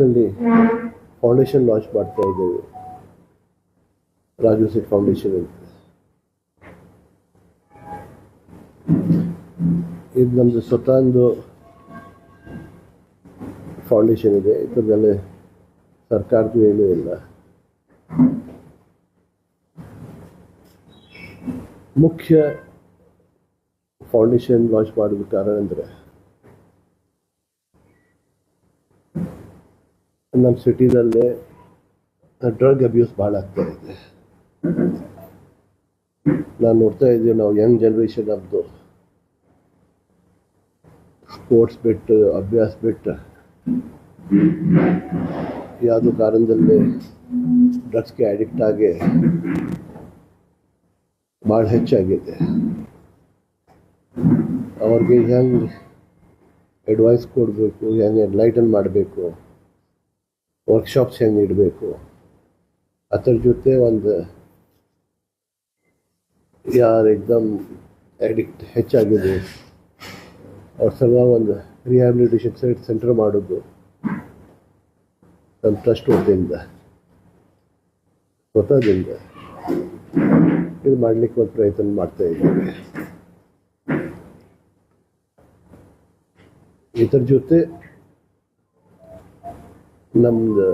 Personally foundation launch ಮಾಡ್ತಾ ಇದ್ದೇವೆ ರಾಜು ಸಿಟ್ foundation ಅಂತ ಇದು ನಮ್ಮದು ಸ್ವತಃ ಫೌಂಡೇಶನ್ ಇದೆ ಇದರಲ್ಲಿ ಸರ್ಕಾರದ್ದು ಏನೂ ಇಲ್ಲ ಮುಖ್ಯ ಫೌಂಡೇಶನ್ ಲಾಂಚ್ ಮಾಡೋದು ಕಾರಣ ಅಂದರೆ ನಮ್ಮ ಸಿಟಿದಲ್ಲೇ ಡ್ರಗ್ ಅಬ್ಯೂಸ್ ಭಾಳ ಆಗ್ತಾ ಇದೆ. ನಾನು ನೋಡ್ತಾ ಇದ್ದೀವಿ ನಾವು ಯಂಗ್ ಜನ್ರೇಷನ್ ನಮ್ಮದು ಸ್ಪೋರ್ಟ್ಸ್ ಬಿಟ್ಟು, ಅಭ್ಯಾಸ ಬಿಟ್ಟು, ಯಾವುದೋ ಕಾರಣದಲ್ಲಿ ಡ್ರಗ್ಸ್ಗೆ ಅಡಿಕ್ಟ್ ಆಗಿ ಭಾಳ ಹೆಚ್ಚಾಗಿದೆ. ಅವ್ರಿಗೆ ಹೆಂಗೆ ಅಡ್ವೈಸ್ ಕೊಡಬೇಕು, ಹೆಂಗೆ ಎನ್ಲೈಟನ್ ಮಾಡಬೇಕು? ವರ್ಕ್ಶಾಪ್ಸ್ ಹೆಂಗೆ ಇಡಬೇಕು? ಅದ್ರ ಜೊತೆ ಒಂದು ಯಾರು ಎಕ್ಸಾಮ್ ಅಡಿಕ್ಟ್ ಹೆಚ್ಚಾಗಿದೆ, ಅವ್ರ ಸಲ ಒಂದು ರಿಹ್ಯಾಬಿಲಿಟೇಷನ್ ಸೈಟ್ ಸೆಂಟರ್ ಮಾಡೋದು. ನಮ್ಮ ಟ್ರಸ್ಟ್ ವತಿಯಿಂದ, ಸ್ವತಃದಿಂದ ಇದು ಮಾಡಲಿಕ್ಕೆ ಒಂದು ಪ್ರಯತ್ನ ಮಾಡ್ತಾ ಇದ್ದೀವಿ. ಇದ್ರ ಜೊತೆ ನಮ್ದು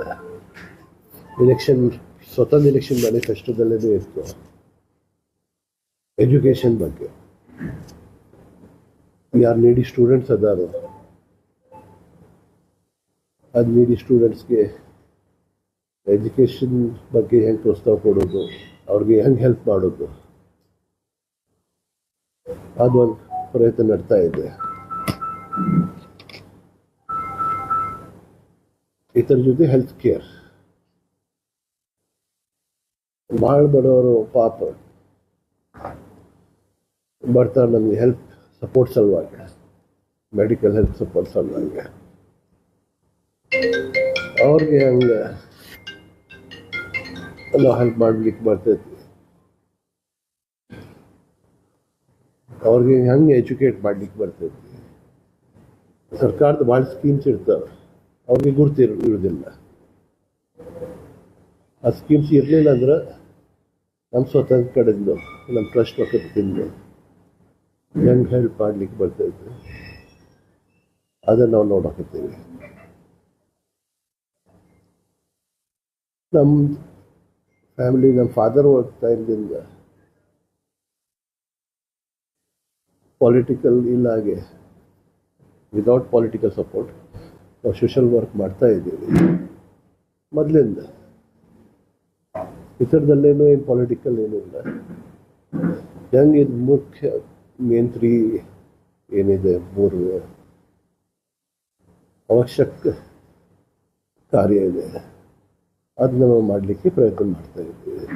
ಎಲೆಕ್ಷನ್ ಸ್ವತಃ ಎಲೆಕ್ಷನ್ ಮ್ಯಾನಿಫೆಸ್ಟೋದಲ್ಲೇ ಇತ್ತು ಎಜುಕೇಷನ್ ಬಗ್ಗೆ. ಯಾರು ನೀಡಿ ಸ್ಟೂಡೆಂಟ್ಸ್ ಅದಾರೋ, ಅದು ನೀಡಿ ಸ್ಟೂಡೆಂಟ್ಸ್ಗೆ ಎಜುಕೇಷನ್ ಬಗ್ಗೆ ಹೆಂಗೆ ಪ್ರೋತ್ಸಾಹ ಕೊಡೋದು, ಅವ್ರಿಗೆ ಹೆಂಗೆ ಹೆಲ್ಪ್ ಮಾಡೋದು. ಅದೊಂದು ಪ್ರಯತ್ನ ನಡ್ತಾ ಇದೆ. ಇದರ ಜೊತೆ ಹೆಲ್ತ್ ಕೇರ್ ಭಾಳ ಬಡವರು ಪಾಪ ಬರ್ತಾರೆ ನಮಗೆ ಹೆಲ್ಪ್ ಸಪೋರ್ಟ್ ಸಲುವಾಗಿ ಮೆಡಿಕಲ್ ಹೆಲ್ತ್ ಸಪೋರ್ಟ್ ಸಲುವಾಗಿ ಅವ್ರಿಗೆ ಹಂಗೆ ನಾವು ಹೆಲ್ಪ್ ಮಾಡ್ಲಿಕ್ಕೆ ಬರ್ತೈತಿ ಅವ್ರಿಗೆ ಹೆಂಗೆ ಎಜುಕೇಟ್ ಮಾಡ್ಲಿಕ್ಕೆ ಬರ್ತೈತಿ ಸರ್ಕಾರದ ಭಾಳ ಸ್ಕೀಮ್ಸ್ ಇರ್ತಾವೆ ಅವ್ರಿಗೆ ಗುರ್ತಿರ, ಇರೋದಿಲ್ಲ. ಆ ಸ್ಕೀಮ್ಸ್ ಇರಲಿಲ್ಲ ಅಂದ್ರೆ ನಮ್ಮ ಸ್ವತಂತ್ರ ಕಡೆಯಿಂದ ನಮ್ಮ ಟ್ರಸ್ಟ್ ಪಕ್ಕದಿಂದ ಹೆಂಗೆ ಹೆಲ್ಪ್ ಮಾಡ್ಲಿಕ್ಕೆ ಬರ್ತೈತೆ ಅದನ್ನು ನಾವು ನೋಡಕತ್ತೀವಿ. ನಮ್ಮ ಫ್ಯಾಮಿಲಿ ನಮ್ಮ ಫಾದರ್ ಟೈಮ್ದಿಂದ ಪೊಲಿಟಿಕಲ್ ಇಲ್ಲ ಹಾಗೆ ವಿದೌಟ್ ಪೊಲಿಟಿಕಲ್ ಸಪೋರ್ಟ್ ನಾವು ಸೋಷಲ್ ವರ್ಕ್ ಮಾಡ್ತಾ ಇದ್ದೀವಿ. ಮೊದಲಿಂದ. ಇತರದಲ್ಲೇನೂ ಏನು ಪೊಲಿಟಿಕಲ್ ಏನೂ ಇಲ್ಲ. ಹೆಂಗೆ ಇದು ಮುಖ್ಯ ಮೇನ್ ಏನಿದೆ, ಮೂರು ಅವಶ್ಯಕ ಕಾರ್ಯ ಇದೆ. ಅದನ್ನ ನಾವು ಮಾಡಲಿಕ್ಕೆ ಪ್ರಯತ್ನ ಮಾಡ್ತಾ ಇದ್ದೀವಿ.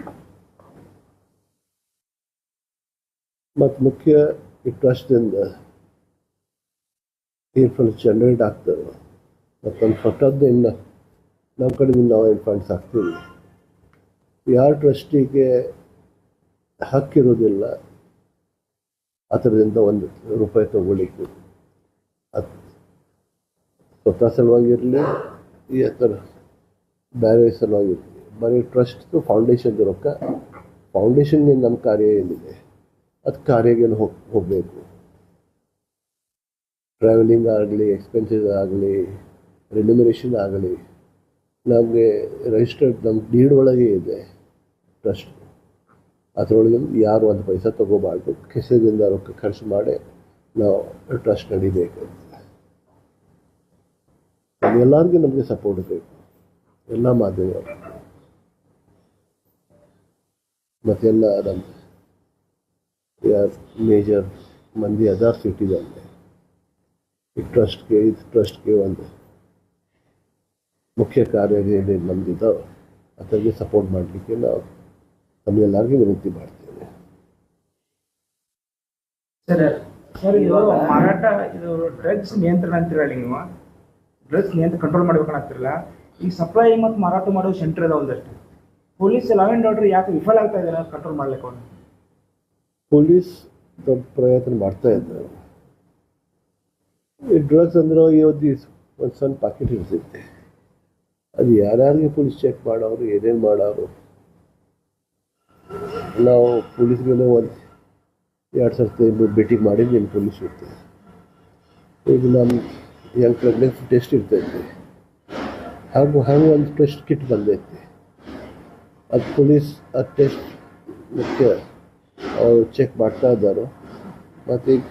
ಮತ್ತು ಮುಖ್ಯ, ಈ ಟ್ರಸ್ಟಿಂದ ಏನು ಫಲ ಜನರೇಟ್ ಆಗ್ತವೆ ಮತ್ತೊಂದು ಹೊಟ್ಟದ್ದು ಇನ್ನು ನಮ್ಮ ಕಡೆಯಿಂದ ನಾವು ಏನು ಫಂಡ್ಸ್ ಹಾಕ್ತಿಲ್ಲ ಯಾರ ಟ್ರಸ್ಟಿಗೆ ಹಕ್ಕಿರೋದಿಲ್ಲ ಅದರಿಂದ ಒಂದು ರೂಪಾಯಿ ತಗೊಳ್ಳಿಕ್ಕೆ. ಅದು ಸ್ವತಃ ಸಲುವಾಗಿರಲಿ, ಈ ಥರ ಬೇರೆ ಸಲುವಾಗಿರಲಿ. ಬರೀ ಟ್ರಸ್ಟ್ದು ಫೌಂಡೇಶನ್ದು ರೊಕ್ಕ ಫೌಂಡೇಶನ್ಗೆ ನಮ್ಮ ಕಾರ್ಯ ಏನಿದೆ, ಅದು ಕಾರ್ಯಗೇನು ಹೋಗಿ, ಹೋಗಬೇಕು. ಟ್ರಾವೆಲಿಂಗ್ ಆಗಲಿ ಎಕ್ಸ್ಪೆನ್ಸಸ್ ಆಗಲಿ ರಿನ್ಯುಮರೇಷನ್ ಆಗಲಿ. ನಮಗೆ ರಿಜಿಸ್ಟರ್ಡ್ ನಮ್ಮ ಡೀಡ್ ಒಳಗೆ ಇದೆ. ಟ್ರಸ್ಟ್ ಅದರೊಳಗೆ ಯಾರು ಒಂದು ಪೈಸಾ ತೊಗೋಬಾರ್ದು. ಕೆಸದಿಂದ ರೊಕ್ಕ ಖರ್ಚು ಮಾಡಿ ನಾವು ಟ್ರಸ್ಟ್ ನಡಿಬೇಕು. ಎಲ್ಲರಿಗೂ ನಮಗೆ ಸಪೋರ್ಟ್ ಬೇಕು. ಎಲ್ಲ ಮಾಧ್ಯಮಗಳು. ಮತ್ತೆಲ್ಲ ನಮ್ಮ ಮೇಜರ್ ಮಂದಿ ಅದಾರ್ ಸಿಟಿದಲ್ಲಿ ಈ ಟ್ರಸ್ಟ್ಗೆ ಇದು ಟ್ರಸ್ಟ್ಗೆ ಒಂದು ಮುಖ್ಯ ಕಾರ್ಯ ಏನೇನು ನಮ್ಮದಿದೋ ಅದರಿಗೆ ಸಪೋರ್ಟ್ ಮಾಡಲಿಕ್ಕೆ ನಾವು ತಮ್ಮೆಲ್ಲರಿಗೂ ವಿನಂತಿ ಮಾಡ್ತೇವೆ. ಸರ್ ಸರ್ ಇದು ಮಾರಾಟ ಇದು ಡ್ರಗ್ಸ್ ನಿಯಂತ್ರಣ ಅಂತಿರಲ್ಲ ನೀವು? ಡ್ರಗ್ಸ್ ನಿಯಂತ್ರಣ ಕಂಟ್ರೋಲ್ ಮಾಡ್ಬೇಕಂತಿರಲ್ಲ ಈ ಸಪ್ಲೈ ಮತ್ತು ಮಾರಾಟ ಮಾಡೋ ಸೆಂಟರ್ ಅದ ಒಂದಷ್ಟು. ಪೊಲೀಸ್ ಲಾ ಆ್ಯಂಡ್ ಆರ್ಡರ್ ಯಾಕೆ ವಿಫಲ ಆಗ್ತಾ ಇದ್ದಾರೆ ಕಂಟ್ರೋಲ್ ಮಾಡ್ಲಿಕ್ಕೆ ಪೊಲೀಸ್ ದೊಡ್ಡ ಪ್ರಯತ್ನ ಮಾಡ್ತಾ ಇದ್ದಾರೆ. ಈ ಡ್ರಗ್ಸ್ ಅಂದ್ರೆ ಈ ಒಂದು ಸಣ್ಣ ಪಾಕೆಟ್ ಇರ್ತೈತೆ ಅದು ಯಾರ್ಯಾರಿಗೆ ಪೊಲೀಸ್ ಚೆಕ್ ಮಾಡೋರು, ಏನೇನು ಮಾಡೋರು? ನಾವು ಪೊಲೀಸ್ಗೆಲ್ಲ ಒಂದು ಎರಡು ಸರ್ತಿ ಭೇಟಿ ಮಾಡಿ ನಿಮ್ಮ ಪೊಲೀಸ್ ಇರ್ತೀವಿ ಈಗ ನಮ್ಮ ಯಂಗ್ ಪ್ರೆಗ್ನೆನ್ಸಿ ಟೆಸ್ಟ್ ಇರ್ತೈತಿ. ಹಾಗೂ ಹಂಗೆ ಒಂದು ಟೆಸ್ಟ್ ಕಿಟ್ ಬಂದೈತಿ. ಅದು ಪೊಲೀಸ್ ಆ ಟೆಸ್ಟ್ ಮತ್ತು ಅವರು ಚೆಕ್ ಮಾಡ್ತಾ ಇದ್ದಾರೆ? ಮತ್ತು ಈಗ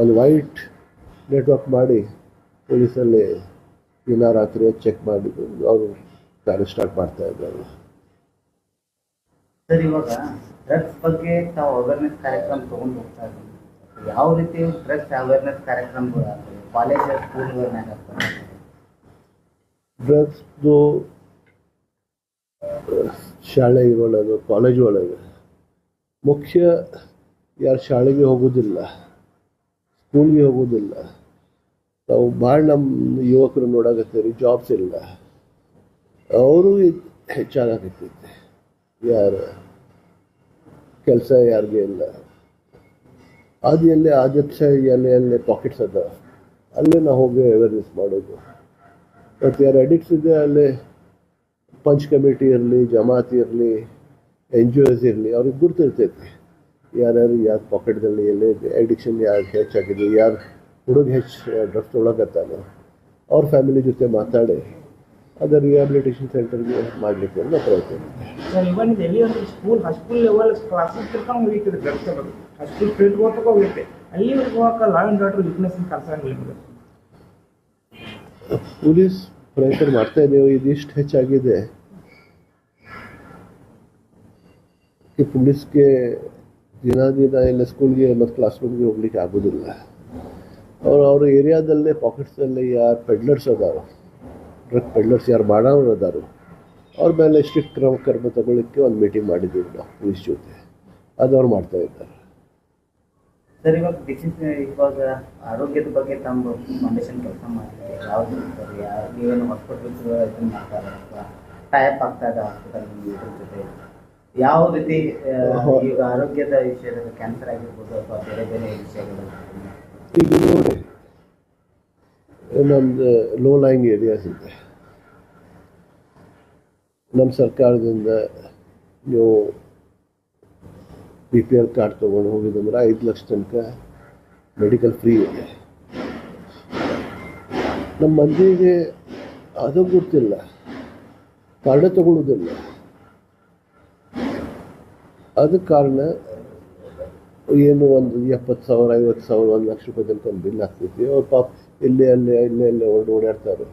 ಒಂದು ವೈಟ್ ನೆಟ್ವರ್ಕ್ ಮಾಡಿ ಪೊಲೀಸಲ್ಲಿ ದಿನ ರಾತ್ರಿ ಚೆಕ್ ಮಾಡಿ ಅವರು ಕಾರ್ಯ ಸ್ಟಾರ್ಟ್ ಮಾಡ್ತಾ ಇದ್ದಾರೆ. ಸರ್ ಇವಾಗ ಡ್ರಗ್ಸ್ ಬಗ್ಗೆ ತಾವು ಅವೇರ್ನೆಸ್ ಕಾರ್ಯಕ್ರಮ ತಗೊಂಡು ಹೋಗ್ತಾ ಇದ್ದೀವಿ ಯಾವ ರೀತಿ ಡ್ರಗ್ಸ್ ಅವೇರ್ನೆಸ್ ಕಾರ್ಯಕ್ರಮಗಳು ಆಗ್ತವೆ? ಕಾಲೇಜ್ ಸ್ಕೂಲ್ಗಳನ್ನಾಗ ಡ್ರಗ್ಸ್ದು ಶಾಲೆ ಒಳಗೆ ಕಾಲೇಜ್ ಒಳಗೆ ಮುಖ್ಯ ಯಾರು ಶಾಲೆಗೆ ಹೋಗೋದಿಲ್ಲ ಸ್ಕೂಲ್ಗೆ ಹೋಗೋದಿಲ್ಲ. ನಾವು ಭಾಳ ನಮ್ಮ ಯುವಕರು ನೋಡಾಕತ್ತೀರಿ ಜಾಬ್ಸ್ ಇಲ್ಲ. ಅವರು ಹೆಚ್ಚಾಗತ್ತೈತಿ ಯಾರು ಕೆಲಸ ಯಾರಿಗೆ ಇಲ್ಲ. ಅದು ಎಲ್ಲೇ ಆದರ್ಶ ಎಲ್ಲೇ ಎಲ್ಲೇ ಪಾಕೆಟ್ಸ್ ಅದ ಅಲ್ಲೇ ನಾವು ಹೋಗಿ ಅವೇರ್ನೆಸ್ ಮಾಡೋದು. ಮತ್ತು ಯಾರು ಅಡಿಕ್ಟ್ಸ್ ಇದೆ ಅಲ್ಲೇ ಪಂಚ್ ಕಮಿಟಿ ಇರಲಿ, ಜಮಾತ್ ಇರಲಿ ಎನ್ ಜಿ ಒಸ್ ಇರಲಿ, ಅವ್ರಿಗೆ ಗುರ್ತಿರ್ತೈತಿ ಯಾರ್ಯಾರು ಯಾರು ಪಾಕೆಟ್ದಲ್ಲಿ ಎಲ್ಲೇ ಅಡಿಕ್ಷನ್ ಯಾರು ಹೆಚ್ಚಾಗಿದೆ ಯಾರು ಹುಡುಗ ಹೆಚ್ಚು ಡ್ರಗ್ಸ್ ತೊಗೊಳಕತ್ತಾನ ಅವ್ರ ಫ್ಯಾಮಿಲಿ ಜೊತೆ ಮಾತಾಡಿ ಅದರ ರಿಹಾಬಿಲಿಟೇಷನ್ ಸೆಂಟರ್ಗೆ ಮಾಡಲಿಕ್ಕೆ ಅನ್ನೋ ಪ್ರಯತ್ನ ಇದೆ. ಸರ್ ಇವನ್ ಇದು ಎಲ್ಲಿ ಅಂದ್ರೆ school high school level classes ತಿರ್ಕೊಂಡು ಹೋಗಿತ್ತು ಡ್ರಗ್ಸ್ ಬಗ್ಗೆ ಹೈಸ್ಕೂಲ್ ಫೀಲ್ಡ್ ಹೋಗ್ತಕ್ಕ ಹೋಗೈತೆ ಅಲ್ಲಿವರೆಗೆ ಹೋಗಕ್ಕೆ ಲಾ ಆ್ಯಂಡ್ ಆರ್ಡರ್ ವೀಕ್ನೆಸ್ ಕಲ್ಸಂಗಿಲ್ಲ ನಿಮಗೆ ಪೊಲೀಸ್ ಪ್ರಯತ್ನ ಮಾಡ್ತಾ ಇದ್ದೇವೆ ಇದಿಷ್ಟು ಹೆಚ್ಚಾಗಿದೆ ಈ ಪೊಲೀಸ್ಗೆ ದಿನ ದಿನ ಎಲ್ಲ ಸ್ಕೂಲ್ಗೆ ಮತ್ತು ಕ್ಲಾಸ್ ರೂಮ್ಗೆ ಹೋಗ್ಲಿಕ್ಕೆ ಆಗೋದಿಲ್ಲ ಅವ್ರು ಅವ್ರ ಏರಿಯಾದಲ್ಲೇ ಪಾಕೆಟ್ಸಲ್ಲಿ ಯಾರು ಪೆಡ್ಲರ್ಸ್ ಅದಾರೋ ಡ್ರಗ್ ಪೆಡ್ಲರ್ಸ್ ಯಾರು ಮಾಡೋರು ಅದಾರೋ ಅವ್ರ ಮೇಲೆ ಸ್ಟ್ರಿಕ್ಟ್ ಕ್ರಮ ಕರ್ಮ ತಗೊಳ್ಳಿಕ್ಕೆ ಒಂದು ಮೀಟಿಂಗ್ ಮಾಡಿದ್ದೀವಿ ನಾವು ಪೊಲೀಸ್ ಜೊತೆ. ಅದು ಅವ್ರು ಮಾಡ್ತಾ ಇದ್ದಾರೆ. ಸರ್ ಇವಾಗ ಡಿಸೀಸ್ ಇವಾಗ ಆರೋಗ್ಯದ ಬಗ್ಗೆ ತಮ್ಮ ಫೌಂಡೇಶನ್ ಕೆಲಸ ಮಾಡ್ತೀವಿ ಯಾವ್ದು ನೀವೇನು ಹಾಸ್ಪಿಟಲ್ಸ್ ಇದನ್ನ ಮಾಡ್ತಾರೆ ಅಥವಾ ಟೈಪ್ ಆಗ್ತಾ ಇದೆ ಹಾಸ್ಪಿಟಲ್ ಇದ್ರ ಜೊತೆ? ಯಾವ ರೀತಿ ಈಗ ಆರೋಗ್ಯದ ವಿಷಯದಲ್ಲಿ ಕ್ಯಾನ್ಸರ್ ಆಗಿರ್ಬೋದು ಅಥವಾ ಬೇರೆ ಬೇರೆ ವಿಷಯಗಳು ಈಗ ನೋಡಿ ನಮ್ದು ಲೋ ಲೈಂಗ್ ಏರಿಯಾಸ್ ಇದೆ. ನಮ್ಮ ಸರ್ಕಾರದಿಂದ ನೀವು ಬಿ ಪಿ ಎಲ್ ಕಾರ್ಡ್ ತೊಗೊಂಡು ಹೋಗಿದಂದ್ರೆ ಐದು ಲಕ್ಷ ತನಕ ಮೆಡಿಕಲ್ ಫ್ರೀ ಇದೆ. ನಮ್ಮ ಮಂದಿಗೆ ಅದು ಗೊತ್ತಿಲ್ಲ. ಕಾರ್ಡೇ ತಗೊಳ್ಳೋದಿಲ್ಲ ಅದ ಕಾರಣ ಏನು ಒಂದು ಎಪ್ಪತ್ತು ಸಾವಿರ, ಐವತ್ತು ಸಾವಿರ, ಒಂದು ಲಕ್ಷ ರೂಪಾಯಿ ತನಕ ಒಂದು ಬಿಲ್ ಆಗ್ತೈತಿ. ಅವ್ರು ಪಾಪ ಇಲ್ಲೇ ಅಲ್ಲೇ ಇಲ್ಲೇ ಅಲ್ಲೇ ಹೊರಡು ಓಡಾಡ್ತಾರೆ.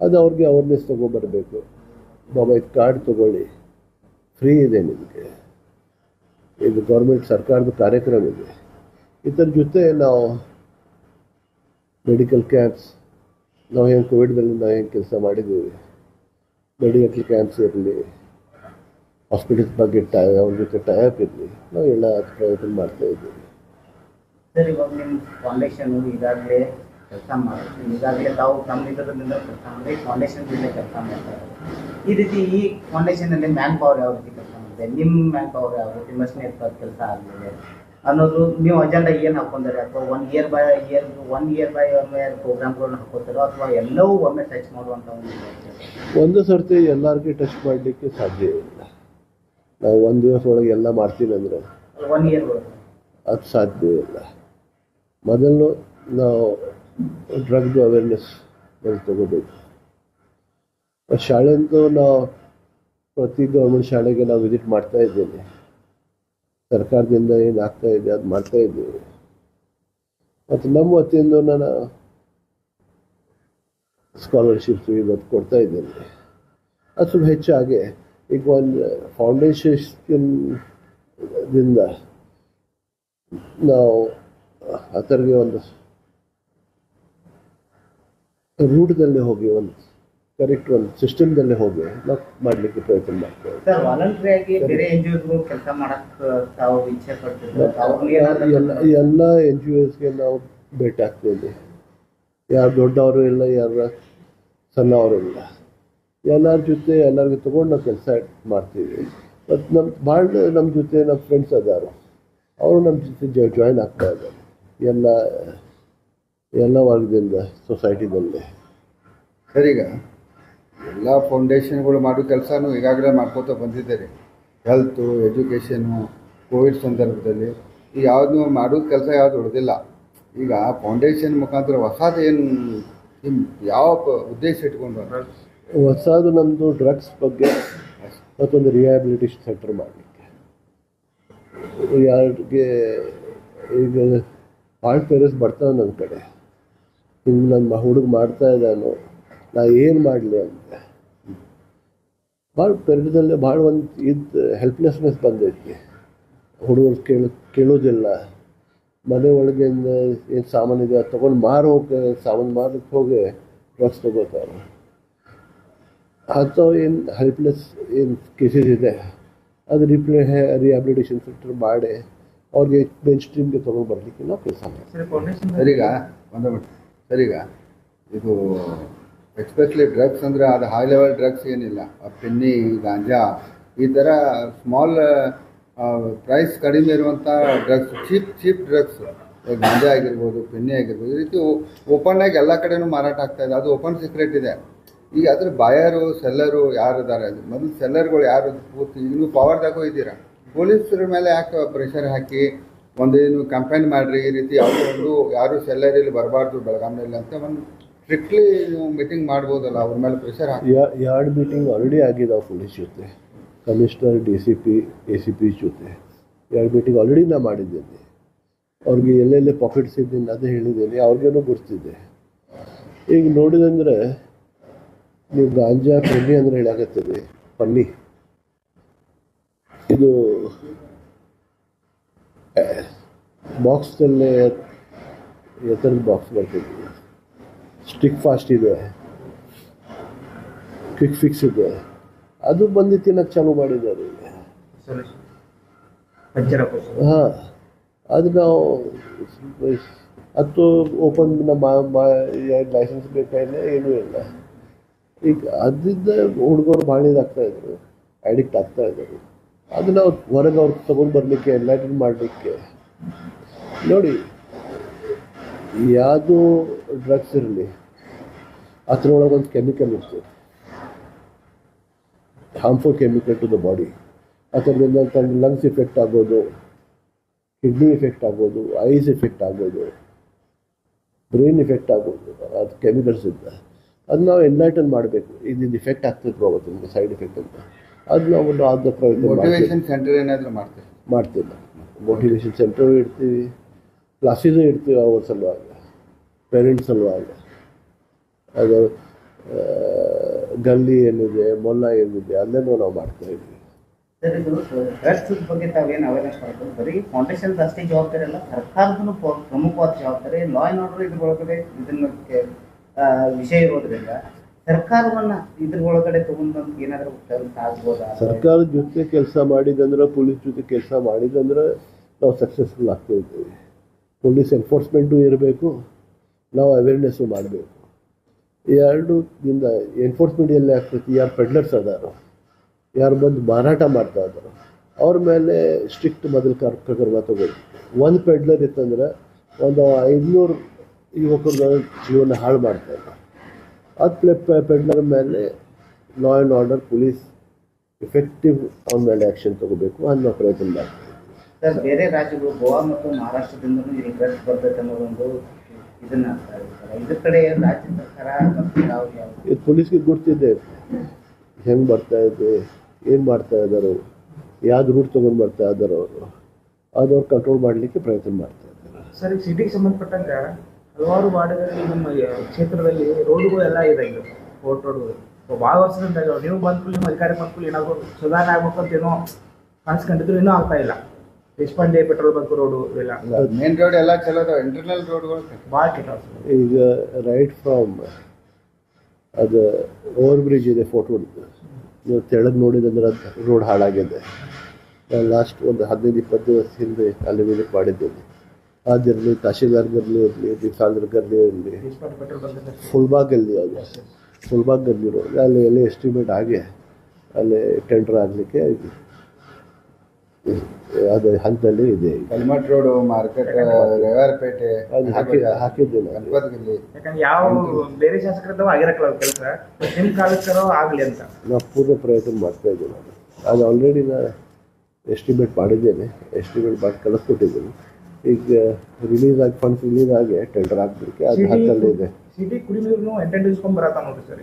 ಅದು ಅವ್ರಿಗೆ ಅವೇರ್ನೆಸ್ ತೊಗೊಬರಬೇಕು. ಬಾಬಾ, ಇದು ಕಾರ್ಡ್ ತೊಗೊಳ್ಳಿ. ಫ್ರೀ ಇದೆ ನಿಮಗೆ. ಇದು ಗೌರ್ಮೆಂಟ್ ಸರ್ಕಾರದ ಕಾರ್ಯಕ್ರಮ ಇದೆ. ಇದರ ಜೊತೆ ನಾವು ಮೆಡಿಕಲ್ ಕ್ಯಾಂಪ್ಸ್ ನಾವು ಹೆಂಗೆ ಕೋವಿಡ್ದಲ್ಲಿ ನಾವು ಹೆಂಗೆ ಕೆಲಸ ಮಾಡಿದ್ದೀವಿ. ಮೆಡಿಕಲ್ ಕ್ಯಾಂಪ್ಸ್ ಇರಲಿ. ಹಾಸ್ಪಿಟಲ್ಸ್ ಬಗ್ಗೆ ಟೈ ಅವ್ರ ಜೊತೆ ಟೈಅಪ್ ಇರಲಿ ನಾವು ಎಲ್ಲ ಪ್ರಯತ್ನ ಮಾಡ್ತಾ ಇದ್ದೀವಿ. ಸರ್ ಇವಾಗ ನಿಮ್ಮ ಫೌಂಡೇಶನ್ ಈಗಾಗಲೇ ಕೆಲಸ ಮಾಡಿ ಈಗಾಗಲೇ ತಾವು ಇದರಿಂದ ಕೆಲಸ ಮಾಡಿ ಫೌಂಡೇಶನ್ ಕೆಲಸ ಮಾಡ್ತಾರೆ ಈ ರೀತಿ ಈ ಫೌಂಡೇಶನ್ ಅಲ್ಲಿ ಮ್ಯಾನ್ ಪವರ್ ಯಾವ ರೀತಿ ಕೆಲಸ ಮಾಡಿದೆ ನಿಮ್ಮ ಮ್ಯಾನ್ ಪವರ್ ಯಾವ ರೀತಿ? ಮಷಿನ್ ಕೆಲಸ ಆಗುತ್ತೆ ಅನ್ನೋದು ನೀವು ಅಜೆಂಡಾ ಏನು ಹಾಕ್ಕೊಂಡಾರೆ ಅಥವಾ one year by year one year by ಒಮ್ಮೆ ಪ್ರೋಗ್ರಾಮ್ಗಳನ್ನ ಹಾಕೋತಾರೋ? ಅಥವಾ ಎಲ್ಲವೂ ಒಮ್ಮೆ ಟಚ್ ಮಾಡುವಂಥ ಒಂದು ಒಂದು ಸರ್ತಿ ಎಲ್ಲರಿಗೂ ಟಚ್ ಮಾಡಲಿಕ್ಕೆ ಸಾಧ್ಯ ಇಲ್ಲ. ನಾವು ಒಂದು ದಿವಸ ಒಳಗೆ ಎಲ್ಲ ಮಾಡ್ತೀನಿ ಅಂದರೆ ಅದು ಸಾಧ್ಯ ಇಲ್ಲ. ಮೊದಲು ನಾವು ಡ್ರಗ್ದು ಅವೇರ್ನೆಸ್ ತಗೋಬೇಕು. ಶಾಲೆಂದು ನಾವು ಪ್ರತಿ ಗೌರ್ಮೆಂಟ್ ಶಾಲೆಗೆ ನಾವು ವಿಸಿಟ್ ಮಾಡ್ತಾ ಇದ್ದೇನೆ ಸರ್ಕಾರದಿಂದ ಏನು ಆಗ್ತಾ ಇದೆ ಅದು ಮಾಡ್ತಾ ಇದ್ದೇವೆ. ಮತ್ತು ನಮ್ಮ ವತಿಯಿಂದ ನಾನು ಸ್ಕಾಲರ್ಶಿಪ್ಸ್ ಇವತ್ತು ಕೊಡ್ತಾ ಇದ್ದೇನೆ. ಅದು ಸ್ವಲ್ಪ ಹೆಚ್ಚಾಗಿ. ಈಗ ಒಂದು ಫೌಂಡೇಶನ್ದಿಂದ ನಾವು ಅದರಿಗೆ ಒಂದು ರೂಟ್ದಲ್ಲಿ ಹೋಗಿ ಒಂದು ಕರೆಕ್ಟ್ ಒಂದು ಸಿಸ್ಟಮ್ದಲ್ಲಿ ಹೋಗಿ ನಾವು ಮಾಡಲಿಕ್ಕೆ ಪ್ರಯತ್ನ ಮಾಡ್ತೇವೆ ಎಲ್ಲ ಎನ್ ಜಿ ಒಸ್ಗೆ ನಾವು ಭೇಟಿ ಆಗ್ತೇವೆ ಯಾರು ದೊಡ್ಡವರು ಇಲ್ಲ ಯಾರು ಸಣ್ಣವರು ಇಲ್ಲ ಎಲ್ಲರ ಜೊತೆ ಎಲ್ಲರಿಗೂ ತೊಗೊಂಡು ನಾವು ಕೆಲಸ ಮಾಡ್ತೀವಿ. ಮತ್ತು ನಮ್ಮ ಭಾಳ ನಮ್ಮ ಜೊತೆ ನಮ್ಮ ಫ್ರೆಂಡ್ಸ್ ಅದಾರು. ಅವರು ನಮ್ಮ ಜೊತೆ ಜಾಯ್ನ್ ಆಗ್ತಾ ಇದ್ದಾರೆ ಎಲ್ಲ ಎಲ್ಲ ವರ್ಗದಿಂದ ಸೊಸೈಟಿದಲ್ಲಿ ಸರಿಗ ಎಲ್ಲ ಫೌಂಡೇಶನ್ಗಳು ಮಾಡೋ ಕೆಲಸನೂ ಈಗಾಗಲೇ ಮಾಡ್ಕೋತಾ ಬಂದಿದ್ದಾರೆ. ಹೆಲ್ತು ಎಜುಕೇಷನು ಕೋವಿಡ್ ಸಂದರ್ಭದಲ್ಲಿ. ಈಗ ಯಾವುದನ್ನೂ ಮಾಡೋದು ಕೆಲಸ ಯಾವುದು ಉಳಿದಿಲ್ಲ. ಈಗ ಫೌಂಡೇಶನ್ ಮುಖಾಂತರ ಹೊಸದೇನು ಯಾವ ಉದ್ದೇಶ ಇಟ್ಕೊಂಡು? ಹೊಸದು ನಮ್ಮದು ಡ್ರಗ್ಸ್ ಬಗ್ಗೆ ಮತ್ತೊಂದು ರಿಹ್ಯಾಬಿಲಿಟೇಷನ್ ಸೆಂಟರ್ ಮಾಡಲಿಕ್ಕೆ. ಯಾರಿಗೆ ಈಗ ಹಾರ್ಟ್ ಪೇರೆಸ್ ಬರ್ತಾವೆ ನನ್ನ ಕಡೆ. ಹಿಂಗೆ ನನ್ನ ಹುಡುಗ ಮಾಡ್ತಾ ಇದ್ದಾನು, ನಾ ಏನು ಮಾಡಲಿ ಅಂತ ಭಾಳ ಪೆರಿಯದಲ್ಲೇ ಭಾಳ ಒಂದು ಇದು ಹೆಲ್ಪ್ಲೆಸ್ನೆಸ್ ಬಂದೈತಿ. ಹುಡುಗರು ಕೇಳ, ಕೇಳೋದಿಲ್ಲ. ಮನೆ ಒಳಗಿಂದ ಏನು ಸಾಮಾನು ಇದೆ ಅದು ತೊಗೊಂಡು ಮಾರು ಹೋಗಿ ಸಾಮಾನು ಮಾರಕ್ಕೆ ಹೋಗಿ ಡ್ರಗ್ಸ್ ತೊಗೋತಾರೆ. ಅಂಥವು ಏನು ಹೆಲ್ಪ್ಲೆಸ್ ಏನು ಕೇಸಸ್ ಇದೆ ಅದು ರಿಪ್ಲೇ ರಿಹ್ಯಾಬಿಲಿಟೇಷನ್ ಸೆಂಟರ್ ಮಾಡಿ ಅವ್ರಿಗೆ ಬೆಂಚ್ ಟ್ರೀಮ್ಗೆ ತೊಗೊಂಡು ಬರಲಿಕ್ಕೆ ನಾವು ಕೆಲಸ ಮಾಡ್ತೀವಿ ಫೌಂಡೇಶನ್ ಸರಿಗ? ಒಂದು ಸರಿಗ? ಇದು ಎಕ್ಸ್ಪೆಷಲಿ ಡ್ರಗ್ಸ್ ಅಂದರೆ ಅದು ಹೈ ಲೆವೆಲ್ ಡ್ರಗ್ಸ್ ಏನಿಲ್ಲ. ಆ ಪೆನ್ನಿ ಗಾಂಜಾ ಈ ಥರ ಸ್ಮಾಲ್ ಪ್ರೈಸ್ ಕಡಿಮೆ ಇರುವಂಥ drugs cheap cheap drugs ganja ಆಗಿರ್ಬೋದು ಪೆನ್ನಿ ಆಗಿರ್ಬೋದು ಈ ರೀತಿ ಓಪನ್ ಆಗಿ ಎಲ್ಲ ಕಡೆನೂ ಮಾರಾಟ ಆಗ್ತಾ ಇದೆ. ಅದು ಓಪನ್ ಸೀಕ್ರೆಟ್ ಇದೆ. ಈಗ ಅದ್ರ ಬಾಯರು, ಸೆಲ್ಲರು ಯಾರು ಇದಾರೆ? ಮೊದಲು ಸೆಲ್ಲರ್ಗಳು ಯಾರು ಪೂರ್ತಿ ಪವರ್ ತಗೋ ಇದ್ದೀರಾ? ಪೊಲೀಸರ ಮೇಲೆ ಯಾಕೆ ಪ್ರೆಷರ್ ಹಾಕಿ ಒಂದೇನು ಕಂಪ್ಲೇಂಟ್ ಮಾಡಿರಿ, ಈ ರೀತಿ ಯಾವುದೊಂದು ಯಾರು ಸೆಲ್ಲರ್ ಇಲ್ಲಿ ಬರಬಾರ್ದು ಬೆಳಗಾಮಿನಲ್ಲಿ ಅಂತ ಒಂದು ಸ್ಟ್ರಿಕ್ಟ್ಲಿ ಮೀಟಿಂಗ್ ಮಾಡ್ಬೋದಲ್ಲ, ಅವ್ರ ಮೇಲೆ ಪ್ರೆಷರ್ ಹಾಕಿ. ಎರಡು ಮೀಟಿಂಗ್ ಆಲ್ರೆಡಿ ಆಗಿದಾವೆ ಪೊಲೀಸ್ ಜೊತೆ. Commissioner D C P A C P ಜೊತೆ. ಎರಡು ಮೀಟಿಂಗ್ ಆಲ್ರೆಡಿ ನಾ ಮಾಡಿದ್ದೇನೆ. ಅವ್ರಿಗೆ ಎಲ್ಲೆಲ್ಲಿ ಪಾಕೆಟ್ಸ್ ಇದ್ದೀನಿ, ಅದೇ ಹೇಳಿದ್ದೀನಿ, ಅವ್ರಿಗೇನು ಗುರ್ತಿದೆ ಈಗ ನೋಡಿದಂದ್ರೆ ನೀವು ಗಾಂಜಾ ಪನ್ನಿ ಅಂದ್ರೆ ಹೇಳಾಗತ್ತದೆ ಪನ್ನಿ. ಇದು ಬಾಕ್ಸ್ನಲ್ಲೇ ಎತ್ತರ ಬಾಕ್ಸ್ ಬರ್ತಿದ್ವಿ ಸ್ಟಿಕ್ ಫಾಸ್ಟ್ ಇದೆ. ಕ್ವಿಕ್ ಫಿಕ್ಸ್ ಇದೆ. ಅದು ಬಂದು ತಿನ್ನಕ್ಕೆ ಚಾಲೂ ಮಾಡಿದ್ದಾರೆ. ಹಾಂ, ಅದು ನಾವು ಅದು ಓಪನ್ ಲೈಸೆನ್ಸ್ ಬೇಕಾಗಿಲ್ಲ ಏನೂ ಇಲ್ಲ. ಈಗ ಅದರಿಂದ ಹುಡುಗರು ಭಾಳ ಇದಾಗ್ತಾ ಇದ್ರು ಅಡಿಕ್ಟ್ ಆಗ್ತಾ ಇದ್ದರು ಅದನ್ನು ಅವ್ರು ಹೊರಗೆ ಅವ್ರು ತೊಗೊಂಡು ಬರಲಿಕ್ಕೆ ಎನ್ಲೈಟನ್ ಮಾಡಲಿಕ್ಕೆ. ನೋಡಿ, ಯಾವುದು ಡ್ರಗ್ಸ್ ಇರಲಿ, ಅದರೊಳಗೆ ಒಂದು ಕೆಮಿಕಲ್ ಇರ್ತದೆ. Harmful chemical to the body ಅದರಿಂದ ತನ್ನ ಲಂಗ್ಸ್ ಇಫೆಕ್ಟ್ ಆಗೋದು ಕಿಡ್ನಿ ಇಫೆಕ್ಟ್ ಆಗೋದು ಐಸ್ ಇಫೆಕ್ಟ್ ಆಗೋದು ಬ್ರೈನ್ ಇಫೆಕ್ಟ್ ಆಗೋದು, ಅದು ಕೆಮಿಕಲ್ಸ್ ಇಂದ ಅದು ನಾವು ಎನ್ಲೈಟನ್ ಮಾಡಬೇಕು. ಇದು ಇಫೆಕ್ಟ್ ಆಗ್ತದೆ ಅವತ್ತು ನಿಮಗೆ ಸೈಡ್ ಇಫೆಕ್ಟ್ ಅಂತ. ಅದು ನಾವು ಆದ ಪ್ರಯತ್ನ ಸೆಂಟರ್ ಏನಾದರೂ ಮಾಡ್ತೀವಿ. ಮಾಡ್ತಿಲ್ಲ ಮೋಟಿವೇಶನ್ ಸೆಂಟರ್ ಇಡ್ತೀವಿ. ಕ್ಲಾಸಿಸು ಇಡ್ತೀವಿ ಅವ್ರ ಸಲುವಾಗಿ. ಪೇರೆಂಟ್ಸ್ ಸಲುವಾಗಿ. ಅದು ಗಲ್ಲಿ ಏನಿದೆ ಮೊಲ್ಲ ಏನಿದೆ ಅಲ್ಲೇನೂ ನಾವು ಮಾಡ್ತಾ ಇದ್ವಿ ಸರ್ ಇದು ಡ್ರಗ್ಸ್ ಬಗ್ಗೆ ತಾವೇನು ಅವೇರ್ನೆಸ್ ಮಾಡ್ತಾರೆ? ಬರೀ ಫೌಂಡೇಶನ್ ಅಷ್ಟೇ ಜವಾಬ್ದಾರಿ ಅಲ್ಲ ಸರ್ಕಾರದೂ ಪ್ರಮುಖವಾದ ಜವಾಬ್ದಾರಿ. ಲಾ ಆ್ಯಂಡ್ ಆರ್ಡರ್ ಇದ್ರ ಒಳಗಡೆ ಇದನ್ನ ವಿಷಯ ಇರೋದ್ರಿಂದ ಸರ್ಕಾರವನ್ನ ಇದ್ರ ಒಳಗಡೆ ತಗೊಂಡಂತ ಏನಾದ್ರು ಆಗ್ಬೋದಾ? ಸರ್ಕಾರದ ಜೊತೆ ಕೆಲಸ ಮಾಡಿದಂದ್ರೆ, ಪೊಲೀಸ್ ಜೊತೆ ಕೆಲಸ ಮಾಡಿದಂದ್ರೆ ನಾವು ಸಕ್ಸಸ್ಫುಲ್ ಆಗ್ತಾ ಇದ್ದೀವಿ. ಪೊಲೀಸ್ ಎನ್ಫೋರ್ಸ್ಮೆಂಟು ಇರಬೇಕು, ನಾವು ಅವೇರ್ನೆಸ್ಸು ಮಾಡಬೇಕು. ಎರಡು ದಿಂದ ಎನ್ಫೋರ್ಸ್ಮೆಂಟ್ ಎಲ್ಲಿ ಆಗ್ತೈತಿ. ಯಾರು ಪೆಡ್ಲರ್ಸ್ ಅದಾರ, ಯಾರು ಬಂದು ಮಾರಾಟ ಮಾಡ್ತಾ ಇದ್ದಾರೆ ಅವ್ರ ಮೇಲೆ ಸ್ಟ್ರಿಕ್ಟ್ ಮೊದಲು ಕರ್ ಕ್ರಮ ತಗೋಬೇಕು ಒಂದು ಪೆಡ್ಲರ್ ಇತ್ತಂದ್ರೆ, ಒಂದು ಐದುನೂರು ಯುವಕರ ಜೀವನ ಹಾಳು ಮಾಡ್ತಾ ಇದ್ದಾರೆ. ಅದು ಪ್ಲೆ ಪೆಡ್ಲರ್ ಮೇಲೆ law and order police effective ಅವನ ಮೇಲೆ ಆ್ಯಕ್ಷನ್ ತಗೋಬೇಕು ಅನ್ನೋ ಪ್ರಯತ್ನ ಮಾಡ್ತಾರೆ ಸರ್ ಬೇರೆ ರಾಜ್ಯಗಳು ಗೋವಾ ಮತ್ತು ಮಹಾರಾಷ್ಟ್ರದಿಂದಲೂ ಈ ಡ್ರಗ್ಸ್ ಬರ್ತೈತೆ ಒಂದು ಇದನ್ನ ಸರ್. ಇದ್ರ ಕಡೆ ರಾಜ್ಯ ಸರ್ಕಾರ ಮತ್ತು ಯಾವ ಇದು ಪೊಲೀಸ್ಗೆ ಗೊತ್ತಿದೆ ಹೆಂಗೆ ಬರ್ತಾ ಇದೆ ಏನು ಮಾಡ್ತಾ ಇದ್ದಾರೆ ಯಾವ್ದು ರೂಟ್ ತೊಗೊಂಡು ಬರ್ತಾ ಇದ್ದಾರೆ ಅವರು ಅದು ಅವ್ರು ಕಂಟ್ರೋಲ್ ಮಾಡಲಿಕ್ಕೆ ಪ್ರಯತ್ನ ಮಾಡ್ತಾ ಇದ್ದಾರೆ. ಸರ್ ಈಗ ಸಿಟಿಗೆ ಸಂಬಂಧಪಟ್ಟಂಗೆ ಹಲವಾರು ವಾರ್ಡ್ಗಳಲ್ಲಿ ನಮ್ಮ ಕ್ಷೇತ್ರದಲ್ಲಿ ರೋಡ್ಗಳು ಎಲ್ಲ ಇದೆ ಇದು ಕೋರ್ಟ್ ರೋಡ್ಗಳು ಭಾಳ ವರ್ಷದಿಂದ. ನೀವು ಬಂದ್ಕೂಲಿ ನಿಮ್ಮ ಅಧಿಕಾರಿ ಬಂದ್ಕೂಲಿ ಏನಾದ್ರು ಸುಧಾರಣೆ ಆಗ್ಬೇಕು ಅಂತ ಏನೋ ಕಾಣಿಸ್ಕೊಂಡಿದ್ರು ಇನ್ನೂ ಆಗ್ತಾ ಇಲ್ಲ. ದೇಶಪಾಂಡೆ ಪೆಟ್ರೋಲ್ ಬಂಕ್ ರೋಡು ಇಲ್ಲ ಮೇನ್ ರೋಡ್ ಎಲ್ಲ ಚಲೋ ಅದಾವ. ಇಂಟರ್ನಲ್ ರೋಡ್ಗಳು ಭಾಳ ಕೆಟ್ಟ ಈಗ ರೈಟ್ ಫ್ರಮ್ ಅದು ಓವರ್ ಬ್ರಿಡ್ಜ್ ಇದೆ ಫೋಟೋ ನೀವು ತೆಳಗ್ ನೋಡಿದಂದ್ರೆ ಅದು ರೋಡ್ ಹಾಳಾಗಿದೆ. ನಾನು ಲಾಸ್ಟ್ ಒಂದು ಹದಿನೈದು ಇಪ್ಪತ್ತು ವರ್ಷ ಹಿಂದೆ ಅಲ್ಲಿ ವಿಸಿಟ್ ಮಾಡಿದ್ದೇನೆ. ಅದಿರಲಿ ತಹಶೀಲ್ದಾರ್ ಗರ್ಲಿ ಇರಲಿ ದಿಸಾಲ್ದಾರ್ ಗರ್ಲಿ ಇರಲಿ. ಫುಲ್ಬಾಗಲ್ಲಿ ಅದು. ಫುಲ್ಬಾಗಲ್ಲಿ ರೋಡ್ ಅಲ್ಲಿ ಎಲ್ಲ ಎಸ್ಟಿಮೇಟ್ ಆಗಿ ಅಲ್ಲಿ ಟೆಂಡರ್ ಆಗಲಿಕ್ಕೆ ಅದು ಹಂತದಲ್ಲಿ ಇದೆ ಹೆಲ್ಮೆಟ್ ಕಲ್ಮಟ್ ರೋಡ್ ಮಾರ್ಕೆಟ್ ರೇವಾರಪೇಟೆ ಅದು ಹಾಕಿ ಹಾಕಿದ್ದಿಲ್ಲ ನಾನು ಗಣಪತಿಗಿಲ್ಲಿ ಯಾಕಂದ್ರೆ ಯಾವ ಬೇರೆ ಶಾಸಕರದ್ದು ಆಗಿರಕ್ಕಲ್ಲ ಕೆಲಸ. ನಿಮ್ಮ ಕಾಲಕ್ಕರೋ ಆಗಲಿ ಅಂತ. ನಾವು ಪೂರ್ಣ ಪ್ರಯತ್ನ ಮಾಡ್ತಾ ಇದ್ದೀವಿ. ನಾನು ಅದು ಆಲ್ರೆಡಿ ನಾನು ಎಸ್ಟಿಮೇಟ್ ಮಾಡಿದ್ದೇನೆ. ಎಸ್ಟಿಮೇಟ್ ಮಾಡಿ ಕಳಿಸ್ಕೊಟ್ಟಿದ್ದೀನಿ. ಈಗ ರಿಲೀಸ್ ಆಗಿ ಫಂಡ್ಸ್ ರಿಲೀಸ್ ಆಗಿ ಟೆಂಡರ್ ಆಗಲಿಕ್ಕೆ ಅದು ಹತ್ತಲ್ಲೇ ಇದೆ. ಸಿಟಿ ಬರತ್ತ ನೋಡ್ರಿ ಸರ್?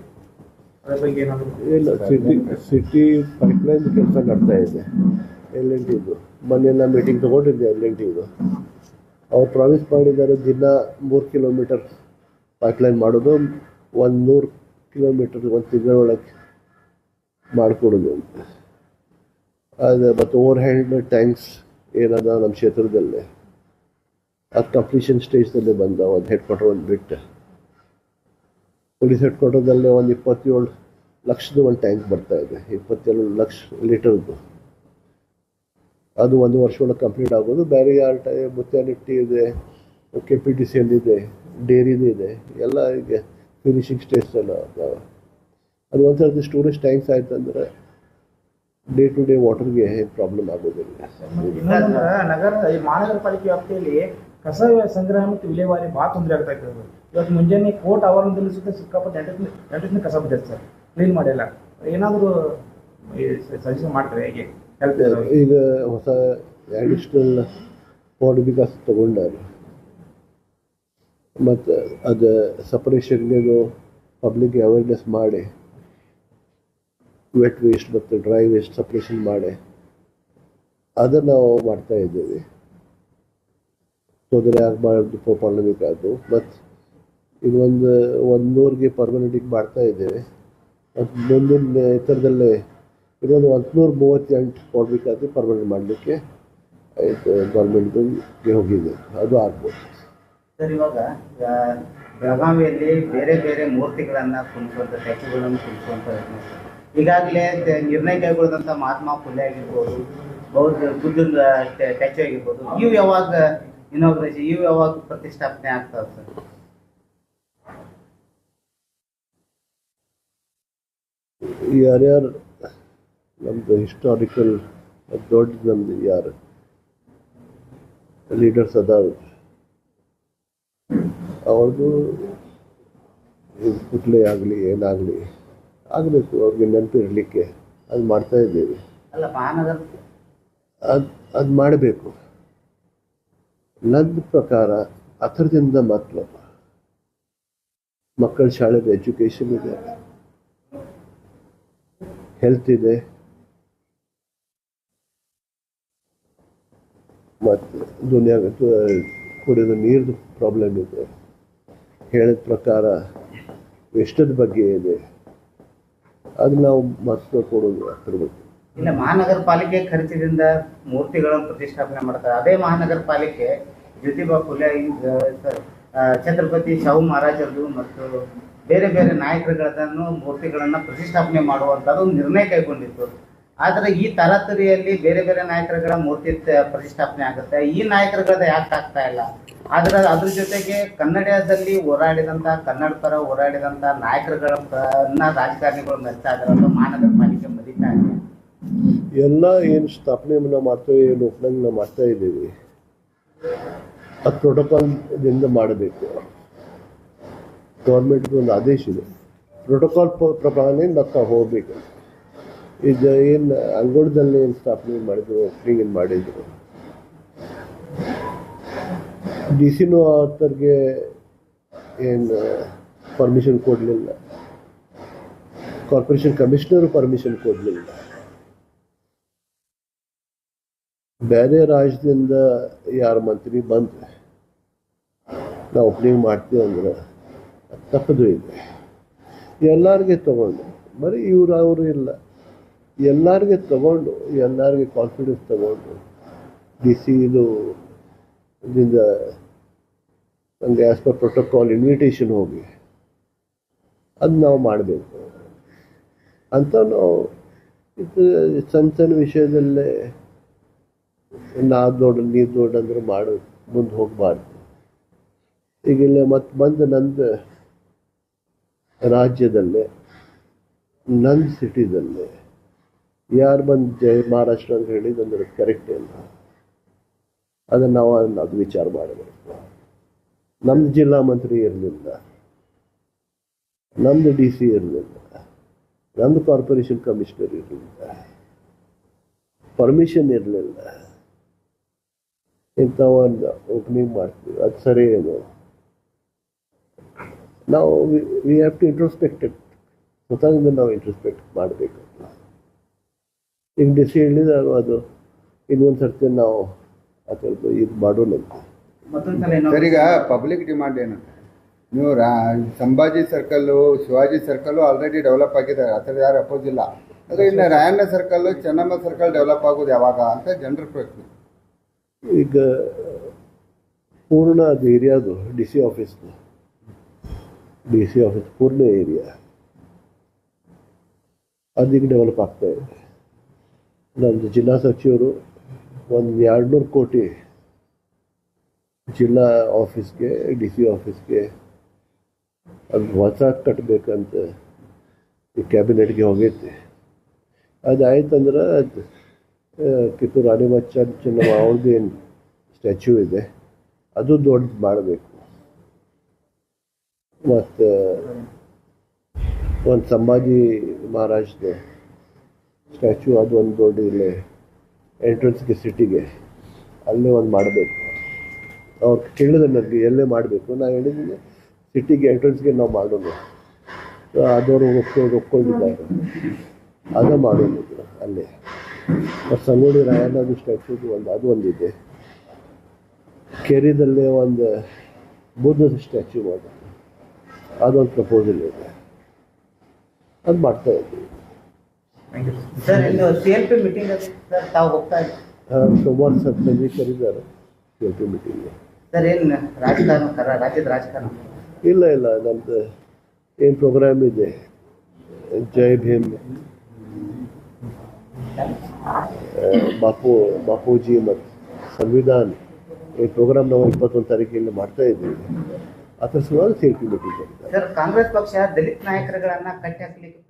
ಇಲ್ಲ ಸಿಟಿ ಸಿಟಿ ಪೈಪ್ಲೈನ್ ಕೆಲಸ ನಡ್ತಾ ಇದೆ. ಎಲ್ ಎನ್ ಟಿದು ಮೊನ್ನೆಲ್ಲ ಮೀಟಿಂಗ್ ತೊಗೊಂಡಿದ್ದೆ ಎಲ್ ಎನ್ ಟಿದು ಅವ್ರು ಪ್ರಾಮಿಸ್ ಮಾಡಿದ್ದಾರೆ ದಿನ ಮೂರು ಕಿಲೋಮೀಟರ್ ಪೈಪ್ಲೈನ್ ಮಾಡೋದು ಒಂದು ನೂರು ಕಿಲೋಮೀಟರ್ ಒಂದು ತಿಂಗಳೊಳಗೆ ಮಾಡಿಕೊಡೋದು ಅಂತ. ಅದು ಮತ್ತು ಓವರ್ ಹ್ಯಾಂಡ್ ಟ್ಯಾಂಕ್ಸ್ ಏನದ ನಮ್ಮ ಕ್ಷೇತ್ರದಲ್ಲೇ. ಅದು ಕಂಪ್ಲೀಷನ್ ಸ್ಟೇಜ್ದಲ್ಲೇ ಬಂದ ಒಂದು ಹೆಡ್ ಕ್ವಾರ್ಟರ್ ಒಂದು ಬಿಟ್ಟು. ಪೊಲೀಸ್ ಹೆಡ್ ಕ್ವಾರ್ಟರ್ದಲ್ಲೇ ಒಂದು ಇಪ್ಪತ್ತೇಳು ಲಕ್ಷದ ಒಂದು ಟ್ಯಾಂಕ್ ಬರ್ತಾ ಇದೆ. ಇಪ್ಪತ್ತೇಳು ಲಕ್ಷ ಲೀಟರ್ದು. ಅದು ಒಂದು ವರ್ಷ ಒಳಗೆ ಕಂಪ್ಲೀಟ್ ಆಗೋದು. ಬೇರೆ ಆರ್ಟ್ ಮುತ್ಯಾನಿಟ್ಟಿ ಇದೆ ಕೆ ಪಿ ಟಿ ಸಿ ಇದೆ ಡೇರಿದು ಇದೆ. ಎಲ್ಲ ಈಗ ಫಿನಿಶಿಂಗ್ ಸ್ಟೇಜ್ ಎಲ್ಲ ಅದಾವೆ. ಅದು ಒಂದು ಸರ್ತಿ ಸ್ಟೋರೇಜ್ ಟ್ಯಾಂಕ್ಸ್ ಆಯ್ತು ಅಂದರೆ ಡೇ ಟು ಡೇ ವಾಟರ್ಗೆ ಪ್ರಾಬ್ಲಮ್ ಆಗೋದಿಲ್ಲ. ನಗರ ಮಹಾನಗರ ಪಾಲಿಕೆ ವ್ಯಾಪ್ತಿಯಲ್ಲಿ ಕಸ ಸಂಗ್ರಹ ಮತ್ತು ವಿಲೇವಾರಿ ಭಾಳ ತೊಂದರೆ ಆಗ್ತಾ ಇತ್ತು ಇವತ್ತು ಮುಂಜಾನೆ ಕೋರ್ಟ್ ಆವರಣದಲ್ಲಿ ಸುತ್ತ ಸಿಕ್ಕಾಪಟ್ಟೆ ಎಂಟು ಎಂಟು ಕಸ ಬಿದ್ದಿದೆ ಸರ್. ಕ್ಲೀನ್ ಮಾಡಿಲ್ಲ. ಏನಾದರೂ ಸಜೆಷನ್ ಮಾಡ್ತಾರೆ ಹೇಗೆ? ಹೆಲ್ಪ್ ಈಗ ಹೊಸ ಅಡಿಷ್ನಲ್ ಕೋರ್ಟ್ ವಿಕಾಸ ತಗೊಂಡಾರೆ ಮತ್ತು ಅದು ಸಪರೇಷನ್ಗೆ ಪಬ್ಲಿಕ್ ಅವೇರ್ನೆಸ್ ಮಾಡಿ ವೆಟ್ ವೇಸ್ಟ್ ಮತ್ತು ಡ್ರೈ ವೇಸ್ಟ್ ಸಪ್ರೇಷನ್ ಮಾಡಿ ಅದನ್ನು ನಾವು ಮಾಡ್ತಾ ಇದ್ದೀವಿ. ತೊಂದರೆ ಆಗಬಾರ್ದು ಪ್ರಾಬ್ಲಮಿಕ್ ಅದು ಮತ್ತು ಇನ್ನೊಂದು ಒಂದು ನೂರಿಗೆ ಪರ್ಮನೆಂಟಿಗೆ ಮಾಡ್ತಾ ಇದ್ದೇವೆ. ಮತ್ತು ಮುಂದಿನ ಎತ್ತರದಲ್ಲೇ ಇನ್ನೊಂದು ಹದಿನೂರು ಮೂವತ್ತೆಂಟು ಕೊಡಬೇಕಾದ್ರೆ ಪರ್ಮನೆಂಟ್ ಮಾಡಲಿಕ್ಕೆ ಆಯಿತು ಗೌರ್ಮೆಂಟ್ಗೆ ಹೋಗಿದೆ. ಅದು ಆಗ್ಬೋದು. ಸರ್, ಇವಾಗ ಬೆಳಗಾವಿಯಲ್ಲಿ ಬೇರೆ ಬೇರೆ ಮೂರ್ತಿಗಳನ್ನು ಕುಣಿಸುವಂಥ ಸ್ಟ್ಯಾಚ್ಯೂಗಳನ್ನು ಕುಣಿಸುವಂಥ. ಈಗಾಗಲೇ ನಿರ್ಣಯ ಕೈಗೊಳ್ಳದಂತ ಮಹಾತ್ಮ ಫುಲೆ ಆಗಿರ್ಬೋದು, ಬೌದ್ಧ, ಬುದ್ಧನ ಸ್ಟ್ಯಾಚ್ಯೂ ಆಗಿರ್ಬೋದು, ಇವು ಯಾವಾಗ ಇನಾಗ್ರೇಷನ್ ಇವು ಯಾವಾಗ ಪ್ರತಿಷ್ಠಾಪನೆ ಆಗ್ತದೆ ಸರ್ ಯಾರ್ಯಾರು ನಮ್ದು ಹಿಸ್ಟಾರಿಕಲ್ ದೊಡ್ಡ ನಮ್ದು ಯಾರು? ಲೀಡರ್ಸ್ ಅದಾವ ಅವ್ರದ್ದು ಕುಟ್ಲೆ ಆಗಲಿ ಏನಾಗಲಿ ಆಗಬೇಕು ಅವ್ರಿಗೆ ನೆನಪಿರಲಿಕ್ಕೆ ಅದು ಮಾಡ್ತಾ ಇದ್ದೀವಿ. ಅಲ್ಲ ಅದು ಅದು ಮಾಡಬೇಕು. ನನ್ನ ಪ್ರಕಾರ ಅಥರದಿಂದ ಮಹತ್ವ ಮಕ್ಕಳ ಶಾಲೆದ ಎಜುಕೇಷನ್ ಇದೆ. ಹೆಲ್ತ್ ಇದೆ. ಮತ್ತು ದುನಿಯಾಗ ಕುಡಿಯೋದು ನೀರ್ದು ಪ್ರಾಬ್ಲಮ್ ಇದೆ. ಹೇಳಿದ ಪ್ರಕಾರ ವೆಷ್ಟದ ಬಗ್ಗೆ ಇದೆ. ಅದು ನಾವು ಮಹತ್ವ ಕೊಡೋದು ಅದ್ರ ಬಗ್ಗೆ. ಇಲ್ಲ, ಮಹಾನಗರ ಪಾಲಿಕೆ ಖರ್ಚಿನಿಂದ ಮೂರ್ತಿಗಳನ್ನು ಪ್ರತಿಷ್ಠಾಪನೆ ಮಾಡ್ತಾರೆ. ಅದೇ ಮಹಾನಗರ ಪಾಲಿಕೆ ಜ್ಯೋತಿಬಾ ಫುಲೆ ಛತ್ರಪತಿ ಶಾಹು ಮಹಾರಾಜರದು ಮತ್ತು ಬೇರೆ ಬೇರೆ ನಾಯಕರುಗಳನ್ನು ಮೂರ್ತಿಗಳನ್ನು ಪ್ರತಿಷ್ಠಾಪನೆ ಮಾಡುವಂಥದ್ದು ನಿರ್ಣಯ ಕೈಗೊಂಡಿತ್ತು. ಆದರೆ ಈ ತರಾತುರಿಯಲ್ಲಿ ಬೇರೆ ಬೇರೆ ನಾಯಕರುಗಳ ಮೂರ್ತಿ ಪ್ರತಿಷ್ಠಾಪನೆ ಆಗುತ್ತೆ. ಈ ನಾಯಕರುಗಳದ ಯಾಕೆ ಆಗ್ತಾ ಇಲ್ಲ? ಆದರೆ ಅದ್ರ ಜೊತೆಗೆ ಕನ್ನಡದಲ್ಲಿ ಹೋರಾಡಿದಂತ ಕನ್ನಡ ಪರ ಹೋರಾಡಿದಂತ ನಾಯಕರುಗಳನ್ನ ರಾಜಕಾರಣಿಗಳು ಮೆಚ್ಚಾಗಿರೋದು ಮಹಾನಗರ ಪಾಲಿಕೆ ಎಲ್ಲ ಏನು ಸ್ಥಾಪನೆ ನಾವು ಮಾಡ್ತೇವೆ, ಏನು ಮಾಡ್ತಾ ಇದ್ದೀವಿ. ಅದು ಪ್ರೋಟೋಕಾಲ್ದಿಂದ ಮಾಡಬೇಕು. ಗೌರ್ಮೆಂಟ್ದು ಒಂದು ಆದೇಶ ಇದೆ. ಪ್ರೋಟೋಕಾಲ್ ಪ್ರಕಾರನೇ ನಾವು ಹೋಗಬೇಕು. ಈಗ ಏನು ಅಂಗೋಳದಲ್ಲಿ ಏನು ಸ್ಥಾಪನೆ ಮಾಡಿದ್ರು ಓಪನಿಂಗ್ ಏನು ಮಾಡಿದ್ರು. ಡಿ ಸಿನೂ ಅವ್ರಿಗೆ ಏನು ಪರ್ಮಿಷನ್ ಕೊಡಲಿಲ್ಲ. ಕಾರ್ಪೊರೇಷನ್ ಕಮಿಷನರು ಪರ್ಮಿಷನ್ ಕೊಡಲಿಲ್ಲ. ಬೇರೆ ರಾಜ್ಯದಿಂದ ಯಾರ ಮಂತ್ರಿ ಬಂದರೆ ನಾವು ಓಪನಿಂಗ್ ಮಾಡ್ತೀವಿ ಅಂದ್ರೆ ಅದ್ ತಪ್ಪದು ಇದೆ. ಎಲ್ಲರಿಗೆ ತಗೊಂಡು, ಬರೀ ಇವ್ರು ಅವರು ಇಲ್ಲ, ಎಲ್ಲರಿಗೆ ತಗೊಂಡು, ಎಲ್ಲರಿಗೆ ಕಾನ್ಫಿಡೆನ್ಸ್ ತಗೊಂಡು ಡಿ ಸಿ ಇದು ಇದರಿಂದ ನಮಗೆ ಆ್ಯಸ್ ಪರ್ ಪ್ರೋಟೋಕಾಲ್ ಇನ್ವಿಟೇಷನ್ ಹೋಗಿ ಅದು ನಾವು ಮಾಡಬೇಕು. ಅಂತ ನಾವು ಇದು ಸಣ್ಣ ಸಣ್ಣ ವಿಷಯದಲ್ಲೇ ನಾ ದೊಡ್ಡ ನೀರು ದೊಡ್ಡ ಅಂದ್ರೆ ಮಾಡು, ಮುಂದೆ ಹೋಗಬಾರ್ದು. ಇಲ್ಲಿ ಮತ್ತೆ ಬಂದು ನಂದು ರಾಜ್ಯದಲ್ಲೇ ನನ್ನ ಸಿಟಿದಲ್ಲೇ ಯಾರು ಬಂದು ಜೈ ಮಹಾರಾಷ್ಟ್ರ ಅಂತ ಹೇಳಿದಂದ್ರೆ ಕರೆಕ್ಟ್ ಇಲ್ಲ ಅದನ್ನು ನಾವು ಅದು ವಿಚಾರ ಮಾಡಬೇಕು. ನಮ್ಮದು ಜಿಲ್ಲಾ ಮಂತ್ರಿ ಇರಲಿಲ್ಲ. ನಮ್ಮದು ಡಿ ಸಿ ಇರಲಿಲ್ಲ. ನಮ್ಮದು ಕಾರ್ಪೊರೇಷನ್ ಕಮಿಷನರ್ ಇರಲಿಲ್ಲ. ಪರ್ಮಿಷನ್ ಇರಲಿಲ್ಲ. ಇಂಥ ಒಂದು ಓಪನಿಂಗ್ ಮಾಡ್ತೀವಿ. ಅದು ಸರಿ ಏನು ನಾವು ವಿ ಹ್ಯಾವ್ ಟು ಇಂಟ್ರೋಸ್ಪೆಕ್ಟೆಡ್ ಸ್ವತಃದಿಂದ ನಾವು ಇಂಟ್ರೋಸ್ಪೆಕ್ಟ್ ಮಾಡಬೇಕು. ಈಗ ಡಿಸಿ ಸಿ ಹೇಳಿದ ಅದು ಇನ್ನೊಂದು ಸರ್ತಿ ನಾವು ಅದರದ್ದು ಇದು ಮಾಡೋಣ ಮತ್ತೊಂದು ಸಲ ಸರ್ ಈಗ ಪಬ್ಲಿಕ್ ಡಿಮಾಂಡ್ ಏನಂತ? ನೀವು ರಾ Sambhaji circle Shivaji circle already develop ಆಗಿದ್ದಾರೆ. ಆ ಥರ ಯಾರು ಅಪೋಸ್ ಇಲ್ಲ. ಆದರೆ ಇನ್ನು Rayanna circle Chennamma circle develop ಆಗೋದು ಯಾವಾಗ ಅಂತ ಜನರ ಪ್ರಶ್ನೆ. ಈಗ, ಪೂರ್ಣ ಅದು ಏರಿಯಾದು ಡಿ ಸಿ ಆಫೀಸ್ದು ಡಿ ಸಿ ಆಫೀಸ್ ಪೂರ್ಣ ಏರಿಯಾ ಅದೀಗ ಡೆವಲಪ್ ಆಗ್ತಾ ಇದೆ. ನಮ್ಮದು ಜಿಲ್ಲಾ ಸಚಿವರು ಒಂದು ಎರಡುನೂರು ಕೋಟಿ ಜಿಲ್ಲಾ ಆಫೀಸ್ಗೆ ಡಿ ಸಿ ಆಫೀಸ್ಗೆ ಅದು ಹೊಸ ಕಟ್ಟಬೇಕಂತ ಈ ಕ್ಯಾಬಿನೆಟ್ಗೆ ಹೋಗೈತಿ. ಅದು ಆಯ್ತಂದ್ರೆ ಅದು ಕಿತ್ತೂರು ರಾಣಿ ಬಚ್ಚ ಚೆನ್ನಮ್ಮ ಅವ್ರದ್ದು ಏನು ಸ್ಟ್ಯಾಚ್ಯೂ ಇದೆ, ಅದು ದೊಡ್ಡ ಮಾಡಬೇಕು. ಮತ್ತು ಒಂದು ಸಂಭಾಜಿ ಮಹಾರಾಜ್ದು ಸ್ಟ್ಯಾಚ್ಯೂ ಅದು ಒಂದು ದೊಡ್ಡ ಇಲ್ಲೇ ಎಂಟ್ರೆನ್ಸ್ಗೆ ಸಿಟಿಗೆ ಅಲ್ಲೇ ಒಂದು ಮಾಡಬೇಕು. ಅವ್ರು ಕೇಳಿದ್ರೆ ನನಗೆ ಎಲ್ಲೇ ಮಾಡಬೇಕು. ನಾನು ಹೇಳಿದ್ದೀನಿ ಸಿಟಿಗೆ ಎಂಟ್ರೆನ್ಸ್ಗೆ ನಾವು ಮಾಡೋದು. ಅದವರು ಒಪ್ಕೊಂಡು ಒಪ್ಕೊಂಡಿದ್ದಾರೆ. ಅದೇ ಮಾಡೋದು ಅಲ್ಲೇ. ಸಂಗೊಳ್ಳಿ ರಾಯಣ್ಣದು ಸ್ಟ್ಯಾಚ್ಯೂದು ಒಂದು ಅದು ಒಂದಿದೆ. ಕೆರೆದಲ್ಲೇ ಒಂದು ಬುದ್ಧದ ಸ್ಟ್ಯಾಚ್ಯೂ ಮಾಡೋದು ಅದೊಂದು ಪ್ರಪೋಸಲ್ ಇದೆ. ಅದು ಮಾಡ್ತಾ ಎಲ್ ಆ, ಸೋಮವಾರ ಸರ್ ಸಂಜೆ ಕರೀತಾರೆ ಸಿ ಪಿ ಮೀಟಿಂಗ್ಗೆ ರಾಜ್ಯದ ರಾಜಕಾರಣ ಇಲ್ಲ ಇಲ್ಲ ನಮ್ದು ಏನು ಪ್ರೋಗ್ರಾಮ್ ಇದೆ. ಜೈ ಭೀಮ್. ಬಾಪು, ಬಾಪೂಜಿ ಮತ್ತು ಸಂವಿಧಾನ ಈ ಪ್ರೋಗ್ರಾಮ್ ನಾವು ಇಪ್ಪತ್ತೊಂದು ತಾರೀಕಿನಲ್ಲಿ ಮಾಡ್ತಾ ಇದ್ದೀವಿ. ಅದರ ಸಲುವಾಗಿ ಸರ್ ಕಾಂಗ್ರೆಸ್ ಪಕ್ಷ ದಲಿತ ನಾಯಕರುಗಳನ್ನ ಕಟ್ಟಿ ಹಾಕ್ಲಿಕ್ಕೆ